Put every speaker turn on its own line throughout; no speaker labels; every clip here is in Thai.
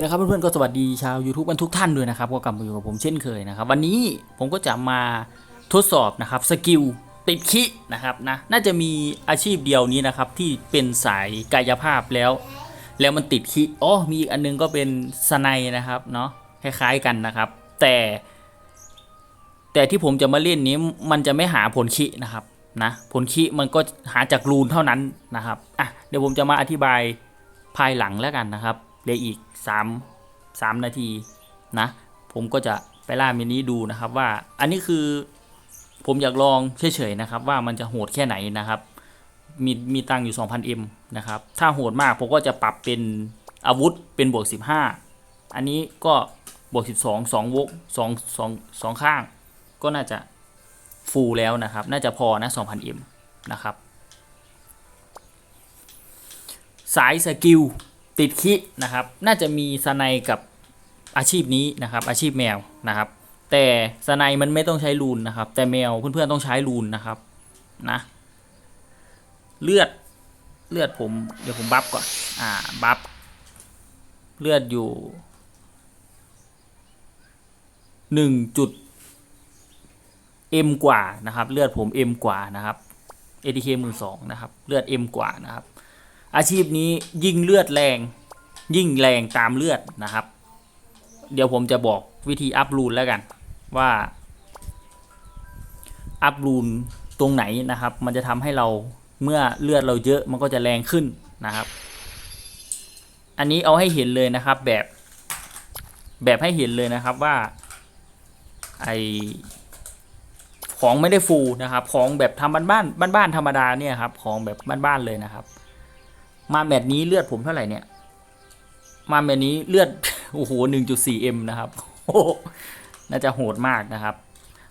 นะครับเพื่อนๆก็สวัสดีชาว YouTube กันทุกท่านด้วยนะครับก็กลับมาอยู่กับผมเช่นเคยนะครับ วันนี้ผมก็จะมาทดสอบนะครับสกิลติดคินะครับนะน่าจะมีอาชีพเดียวนี้นะครับที่เป็นสายกายภาพแล้ว แล้วมันติดคิอ๋อมีอีกอันนึงก็เป็นสไนนะครับเนาะคล้ายๆกันนะครับ แต่ แต่ที่ผมจะมาเล่นนี้มันจะไม่หาผลคินะครับนะผลคิมันก็หาจากรูนเท่านั้นนะครับอะเดี๋ยวผมจะมาอธิบายภายหลังแล้วกันนะครับ เหลืออีก 3 3 นาทีนะผมก็จะไปล่ามินิดูนะครับว่าอันนี้คือผมอยากลองเฉยๆนะครับ ว่ามันจะโหดแค่ไหนนะครับ มีมีตังอยู่ 2,000M นะครับ ถ้าโหดมากผมก็จะปรับเป็นอาวุธเป็นบวก 15 อันนี้ก็บวก 12 2วก2 2 2 ข้าง ก็น่าจะฟูลแล้วนะครับ น่าจะพอนะ 2,000M นะครับ สายสกิล ติดคินะครับ น่าจะมีสไนกับอาชีพนี้นะครับ อาชีพแมวนะครับ แต่สไนมันไม่ต้องใช้รูนนะครับ แต่แมวเพื่อนๆต้องใช้รูนนะครับนะ เลือดเลือดผมเดี๋ยวผมบัฟก่อน อ่าบัฟเลือดอยู่หนึ่งจุด M กว่านะครับ เลือดผม M กว่านะครับ ATK มือสองนะครับ เลือด M กว่านะครับ อาชีพนี้ยิ่งเลือดแรง ยิ่งแรงตามเลือดนะครับ เดี๋ยวผมจะบอกวิธีอัพรูนแล้วกันว่า อัพรูนตรงไหนนะครับ มันจะทำให้เราเมื่อเลือดเราเยอะมันก็จะแรงขึ้นนะครับ อันนี้เอาให้เห็นเลยนะครับแบบแบบให้เห็นเลยนะครับว่าไอของไม่ได้ฟูลนะครับ ของแบบทำบ้านบ้านบ้านธรรมดาเนี่ยครับ ของแบบบ้านๆเลยนะครับ มาแมตช์นี้เลือดผมเท่าไหร่เนี่ย มาแมตช์นี้เลือดโอ้โหหนึ่งจุดสี่เอ็มนะครับโอ้โหน่าจะโหดมากนะครับ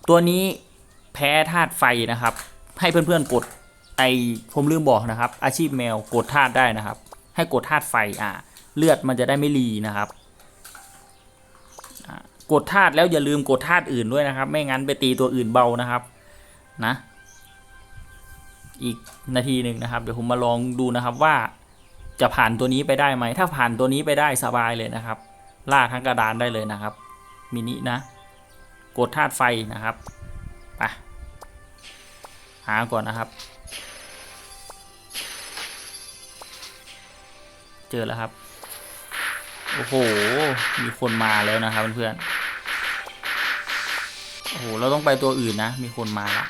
ตัวนี้แพ้ธาตุไฟนะครับ ให้เพื่อนๆกดไอผมลืมบอกนะครับ อาชีพแมวกดธาตุได้นะครับ ให้กดธาตุไฟอ่าเลือดมันจะได้ไม่รีนะครับกดธาตุแล้วอย่าลืมกดธาตุอื่นด้วยนะครับ ไม่งั้นไปตีตัวอื่นเบานะครับนะ อีกนาทีหนึ่งนะครับ เดี๋ยวผมมาลองดูนะครับว่า จะผ่านตัวนี้ไปได้ไหม ถ้าผ่านตัวนี้ไปได้สบายเลยนะครับล่าทั้งกระดานได้เลยนะครับ มินินะ กดธาตุไฟนะครับไปหาก่อนนะครับ เจอแล้วครับ โอ้โห มีคนมาแล้วนะครับเพื่อนๆโอ้โห เราต้องไปตัวอื่นนะ มีคนมาละ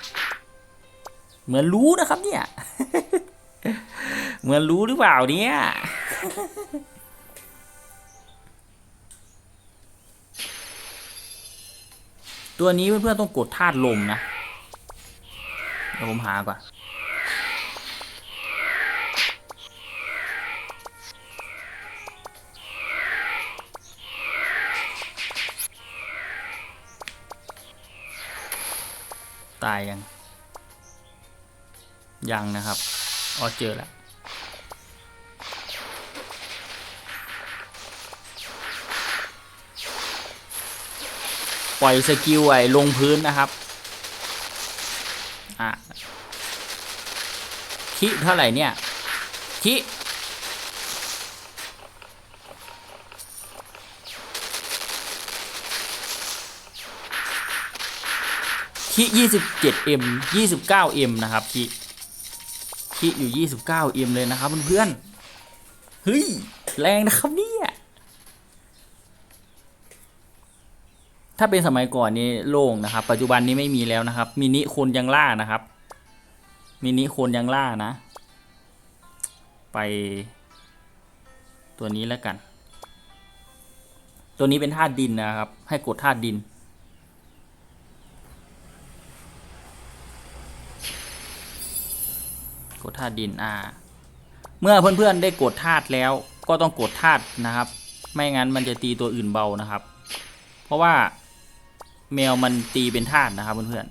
เหมือนรู้นะครับเนี่ย เหมือนรู้หรือเปล่าเนี่ยตัวนี้เพื่อนๆต้องกดธาตุลมนะเดี๋ยวผมหาก่อนตายยังยังนะครับ อ๋อเจอแล้ว ปล่อยสกิลไอ้ลงพื้นนะครับอะคิเท่าไหร่เนี่ยคิคิยี่สิบเจ็ดเอ็มยี่สิบเก้าเอ็มนะครับคิคิอยู่ยี่สิบเก้าเอ็มเลยนะครับเพื่อนๆเฮ้ย แรงนะครับเนี่ย ถ้าเป็นสมัยก่อนนี้โล่งนะครับ ปัจจุบันนี้ไม่มีแล้วนะครับ มินิคนยังล่านะครับ มินิคนยังล่านะ ไปตัวนี้แล้วกัน ตัวนี้เป็นธาตุดินนะครับ ให้กดธาตุดิน กดธาตุดิน อ่า เมื่อเพื่อนๆได้กดธาตุแล้วก็ต้องกดธาตุนะครับ ไม่งั้นมันจะตีตัวอื่นเบานะครับ เพราะว่า แมวมันตีเป็นธาตุนะครับเพื่อนๆ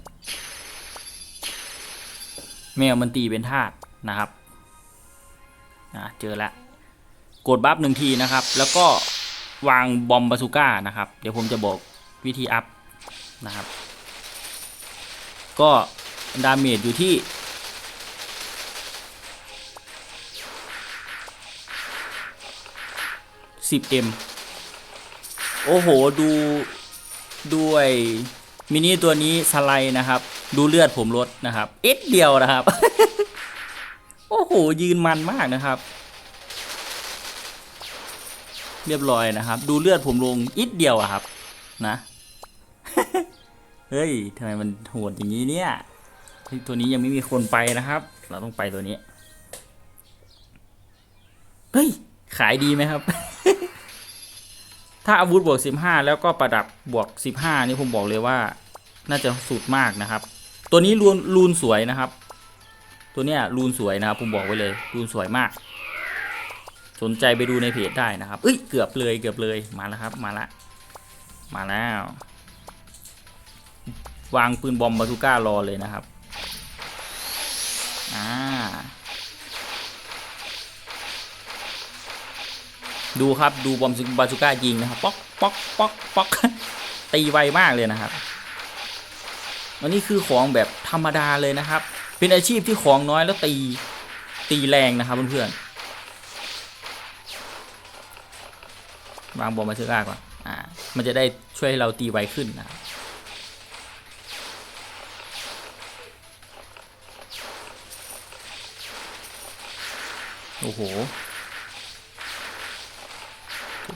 แมวมันตีเป็นธาตุนะครับนะเจอแล้วกดบัฟหนึ่งทีนะครับ แล้วก็วางบอมบาซูก้านะครับ เดี๋ยวผมจะบอกวิธีอัพนะครับ ก็ดาเมจอยู่ที่ 10m โอ้โห ดู ด้วยมินิตัวนี้สไลด์นะครับ ดูเลือดผมลดนะครับ เอ็ดเดียวนะครับ โอ้โห ยืนมันมากนะครับ เรียบร้อยนะครับ ดูเลือดผมลงอิดเดียวอะครับ นะ เฮ้ยทำไมมันโหดอย่างนี้เนี่ยเฮ้ยตัวนี้ยังไม่มีคนไปนะครับ เราต้องไปตัวนี้ เฮ้ย ขายดีไหมครับ ถ้าอาวุธบวก 15 แล้วก็ประดับบวก 15 นี่ผมบอกเลยว่า น่าจะสุดมากนะครับ ตัวนี้รูนรูนสวยนะครับ ตัวเนี้ยรูนสวยนะครับ ผมบอกไว้เลยรูนสวยมาก สนใจไปดูในเพจได้นะครับเอ้ยเกือบเลยเกือบเลยมาแล้วครับ มาละ มาแล้ว วางปืนบอมบาซูก้ารอเลยนะครับ อ่า ดูครับดูบอมบาซูก้ายิงนะครับป๊อกป๊อกป๊อกป๊อกตีไวมากเลยนะครับอันนี้คือของแบบธรรมดาเลยนะครับ เป็นอาชีพที่ของน้อยแล้วตีตีแรงนะครับเพื่อนๆวางบอมบาซูก้าก่อนอ่ามันจะได้ช่วยให้เราตีไวขึ้นนะครับโอ้โห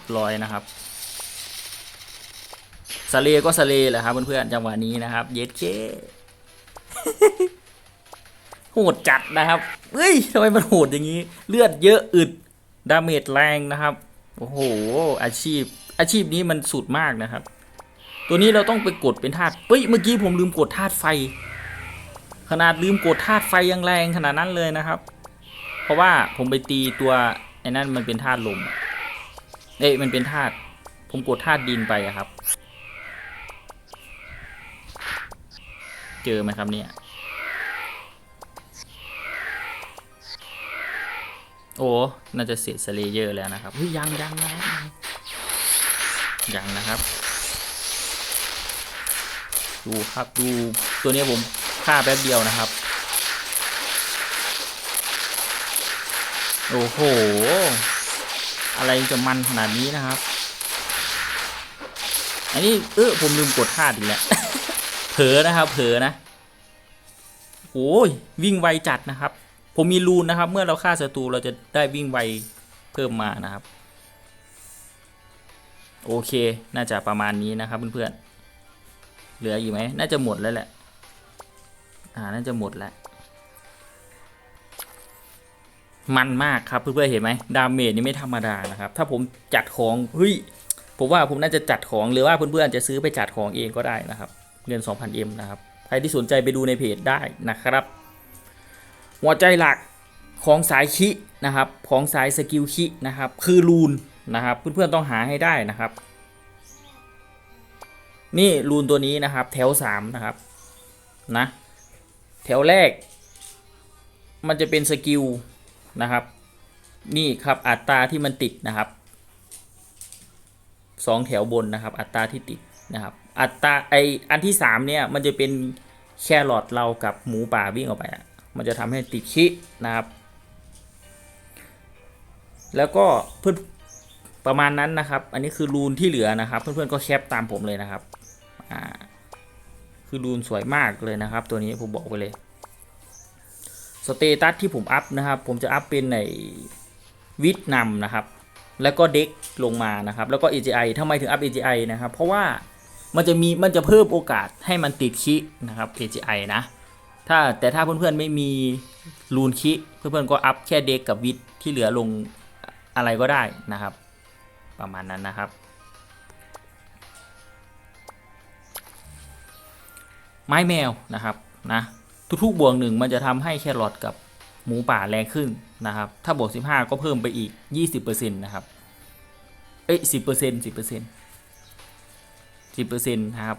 บร้อยนะครับสเลก็สเลแหละครับเพื่อนๆจังหวะนี้นะครับ เย็ดเคโหดจัดนะครับเฮ้ยทำไมมันโหดอย่างนี้ เลือดเยอะอึดดาเมจแรงนะครับโอ้โหอาชีพ อาชีพนี้มันสุดมากนะครับ ตัวนี้เราต้องไปกดเป็นธาตุเฮ้ยเมื่อกี้ผมลืมกดธาตุไฟ ขนาดลืมกดธาตุไฟยังแรงขนาดนั้นเลยนะครับ เพราะว่าผมไปตีตัวไอ้นั่นมันเป็นธาตุลมอะ เอ้ยมันเป็นธาตุผมกดธาตุดินไปครับ เจอไหมครับเนี่ย โอ้น่าจะเสียสเลเยอร์แล้วนะครับยังยังนะยังนะครับ ดูครับดูตัวนี้ผมฆ่าแป๊บเดียวนะครับ โอ้โห อะไรจะมันขนาดนี้นะครับ อันนี้เออผมลืมกดธาตุอีกแล้วเผลอนะครับ เผลอนะโอ้ยวิ่งไวจัดนะครับ ผมมีรูนนะครับ เมื่อเราฆ่าศัตรูเราจะได้วิ่งไวเพิ่มมานะครับ โอเค น่าจะประมาณนี้นะครับเพื่อนๆเหลืออยู่ไหมน่าจะหมดแล้วแหละ อ่า น่าจะหมดแล้ว มันมากครับเพื่อนๆเห็นไหมดาเมจนี่ไม่ธรรมดานะครับ ถ้าผมจัดของเฮ้ยผมว่าผมน่าจะจัดของหรือว่าเพื่อนๆจะซื้อไปจัดของเองก็ได้นะครับ เงิน 2,000M นะครับ ใครที่สนใจไปดูในเพจได้นะครับ หัวใจหลักของสายคินะครับ ของสายสกิลคินะครับ คือรูนนะครับ เพื่อนๆต้องหาให้ได้นะครับ นี่รูนตัวนี้นะครับแถว 3 นะครับนะแถวแรก มันจะเป็นสกิล นะครับ นี่ครับอัตราที่มันติดนะครับสองแถวบนนะครับ อัตราที่ติดนะครับ อัตราไออันที่สามเนี่ยมันจะเป็นแครอทเรากับหมูป่าวิ่งออกไปอะมันจะทำให้ติดคินะครับ แล้วก็เพื่อนประมาณนั้นนะครับ อันนี้คือรูนที่เหลือนะครับ เพื่อนๆก็แคปตามผมเลยนะครับอ่าคือรูนสวยมากเลยนะครับ ตัวนี้ผมบอกไปเลย สเตตัสที่ผมอัพนะครับ ผมจะอัพเป็นในวิดนำนะครับ แล้วก็เด็กลงมานะครับ แล้วก็ AGI ทำไมถึงอัพ AGI นะครับ เพราะว่ามันจะมีมันจะเพิ่มโอกาสให้มันติดคินะครับ AGI นะ ถ้าแต่ถ้าเพื่อนๆไม่มีรูนคิเพื่อนๆก็อัพแค่เด็กกับวิดที่เหลือลงอะไรก็ได้นะครับ ประมาณนั้นนะครับ ไม้แมวนะครับนะ ทุกๆบวกหนึ่งมันจะทำให้แครอทกับหมูป่าแรงขึ้นนะครับ ถ้าบวก 15 ก็เพิ่มไปอีก 20%นะครับ เอ้ย10% 10% 10%นะครับ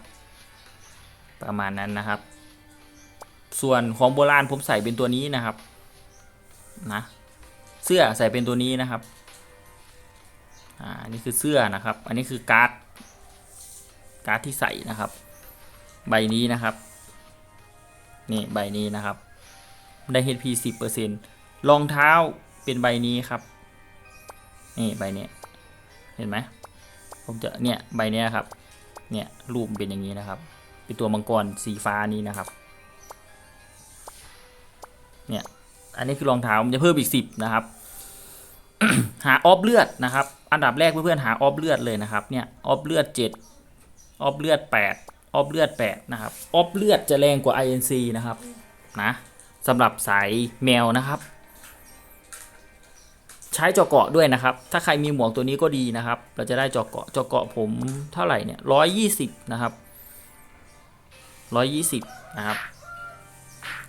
ประมาณนั้นนะครับ ส่วนของโบราณผมใส่เป็นตัวนี้นะครับนะเสื้อใส่เป็นตัวนี้นะครับอ่าอันนี้คือเสื้อนะครับ อันนี้คือการ์ดการ์ดที่ใส่นะครับ ใบนี้นะครับ นี่ใบนี้นะครับ ได้ HP 10%รองเท้าเป็นใบนี้ครับ นี่ใบนี้เห็นไหมผมจะเนี่ยใบนี้ครับ เนี่ยรูปเป็นอย่างนี้นะครับ เป็นตัวมังกรสีฟ้านี้นะครับ เนี่ยอันนี้คือรองเท้าผมจะเพิ่มอีกสิบนะครับ หาออฟเลือดนะครับ อันดับแรกเพื่อนๆหาออฟเลือดเลยนะครับ เนี่ยออฟเลือดเจ็ดออฟเลือดแปด ออฟเลือดแปดนะครับ ออฟเลือดจะแรงกว่า INC นะครับนะสำหรับสายแมวนะครับ ใช้จาะเกาะด้วยนะครับ ถ้าใครมีหมวกตัวนี้ก็ดีนะครับ เราจะได้จาะเกาะจาะเกาะผมเท่าไหร่เนี่ยร้อยยี่สิบนะครับร้อยยี่สิบนะครับ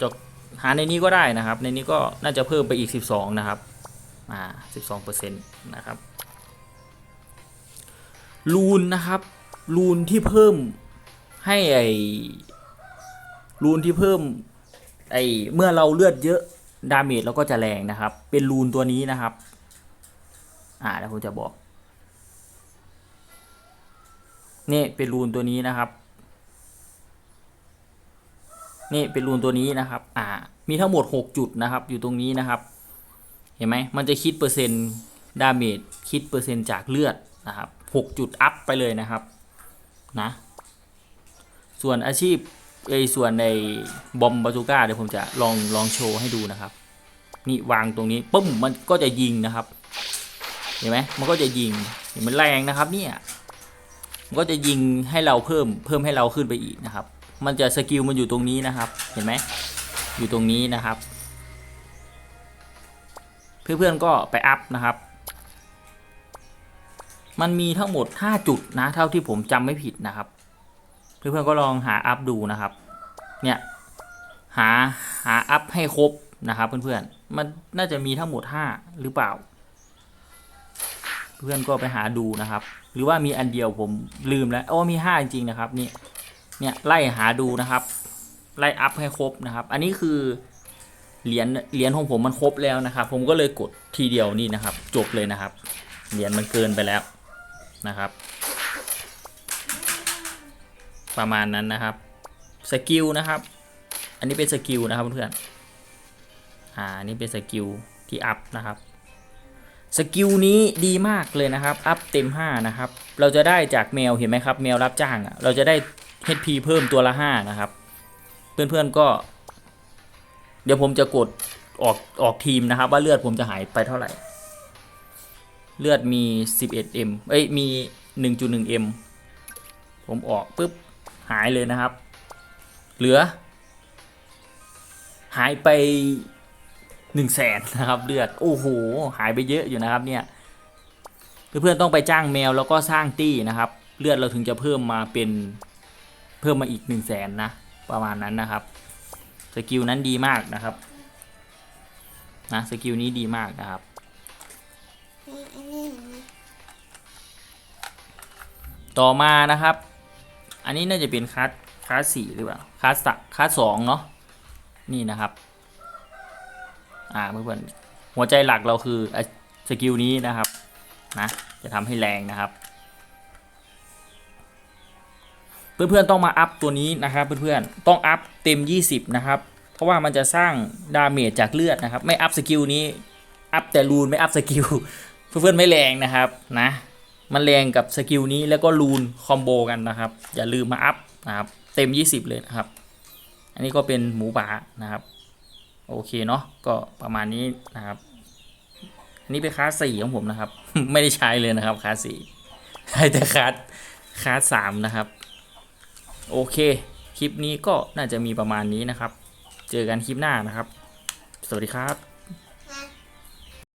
จาะหาในนี้ก็ได้นะครับ ในนี้ก็น่าจะเพิ่มไปอีกสิบสองนะครับอ่าสิบสองเปอร์เซ็นต์นะครับรูนนะครับรูนที่เพิ่ม ให้ไอรูนที่เพิ่มไอเมื่อเราเลือดเยอะดาเมจเราก็จะแรงนะครับ เป็นรูนตัวนี้นะครับ อ่าเดี๋ยวผมจะบอก นี่เป็นรูนตัวนี้นะครับ นี่เป็นรูนตัวนี้นะครับ อ่า มีทั้งหมด 6 จุดนะครับ อยู่ตรงนี้นะครับ เห็นไหมมันจะคิดเปอร์เซ็นต์ดาเมจคิดเปอร์เซ็นต์จากเลือดนะครับหกจุดอัพไปเลยนะครับ นะ ส่วนอาชีพไอส่วนในบอมบาซูก้าเดี๋ยวผมจะลองลองโชว์ให้ดูนะครับ นี่วางตรงนี้ปุ้มมันก็จะยิงนะครับ เห็นไหมมันก็จะยิงเห็นมันแรงนะครับเนี่ยมันก็จะยิงให้เราเพิ่มเพิ่มให้เราขึ้นไปอีกนะครับ มันจะสกิลมันอยู่ตรงนี้นะครับ เห็นไหมอยู่ตรงนี้นะครับ เพื่อนๆก็ไปอัพนะครับ มันมีทั้งหมด 5 จุดนะ เท่าที่ผมจำไม่ผิดนะครับ เพื่อนๆก็ลองหาอัพดูนะครับ เนี่ยหาหาอัพให้ครบนะครับเพื่อนๆ มันน่าจะมีทั้งหมด 5 หรือเปล่า เพื่อนก็ไปหาดูนะครับ หรือว่ามีอันเดียวผมลืมแล้วโอ้มี 5 จริงๆนะครับนี่เนี่ยไล่หาดูนะครับ ไล่อัพให้ครบนะครับ อันนี้คือเหรียญเหรียญของผมมันครบแล้วนะครับ ผมก็เลยกดทีเดียวนี่นะครับ จบเลยนะครับ เหรียญมันเกินไปแล้วนะครับ ประมาณนั้นนะครับสกิลนะครับ อันนี้เป็นสกิลนะครับเพื่อนๆอ่านนี่เป็นสกิลที่อัพนะครับสกิลนี้ดีมากเลยนะครับ อัพเต็ม 5 นะครับ เราจะได้จากแมวเห็นไหมครับ แมวรับจ้างอะเราจะได้ HP เพิ่มตัวละ 5 นะครับ เพื่อนๆก็ เดี๋ยวผมจะกดออกออกทีมนะครับ ว่าเลือดผมจะหายไปเท่าไหร่ เลือดมี 11m เอ้ยมี 1.1m ผมออกปุ๊บ หายเลยนะครับ เหลือ หายไป1 0 0 0 0แสนนะครับเลือดโอ้โหหายไปเยอะอยู่นะครับเนี่ยเพื่อนๆต้องไปจ้างแมวแล้วก็สร้างตี้นะครับ เลือดเราถึงจะเพิ่มมาเป็นเพิ่มมาอีก1 0 0 0 0แสนนะประมาณนั้นนะครับสกิลนั้นดีมากนะครับนะสกิลนี้ดีมากนะครับ
อันนี้เห็นไหม
ต่อมานะครับ อันนี้น่าจะเป็นคัสคัสสี่หรือเปล่าคัสสะคัสสองเนาะนี่นะครับ อ่าเพื่อนๆหัวใจหลักเราคืออสกิลนี้นะครับนะจะทำให้แรงนะครับ เพื่อนๆต้องมาอัพตัวนี้นะครับเพื่อนๆต้องอัพเต็ม 20 นะครับ เพราะว่ามันจะสร้างดาเมจจากเลือดนะครับ ไม่อัพสกิลนี้อัพแต่รูนไม่อัพสกิลเพื่อนๆไม่แรงนะครับนะ มันแรงกับสกิลนี้แล้วก็รูนคอมโบกันนะครับ อย่าลืมมาอัพนะครับเต็ม 20 เลยนะครับ อันนี้ก็เป็นหมูป่านะครับ โอเคเนาะก็ประมาณนี้นะครับอันนี้เป็นคลาสสี่ของผมนะครับ ไม่ได้ใช้เลยนะครับคลาสสี่ใช้แต่คลาสคลาสสามนะครับ โอเค คลิปนี้ก็น่าจะมีประมาณนี้นะครับ เจอกันคลิปหน้านะครับ สวัสดีครับ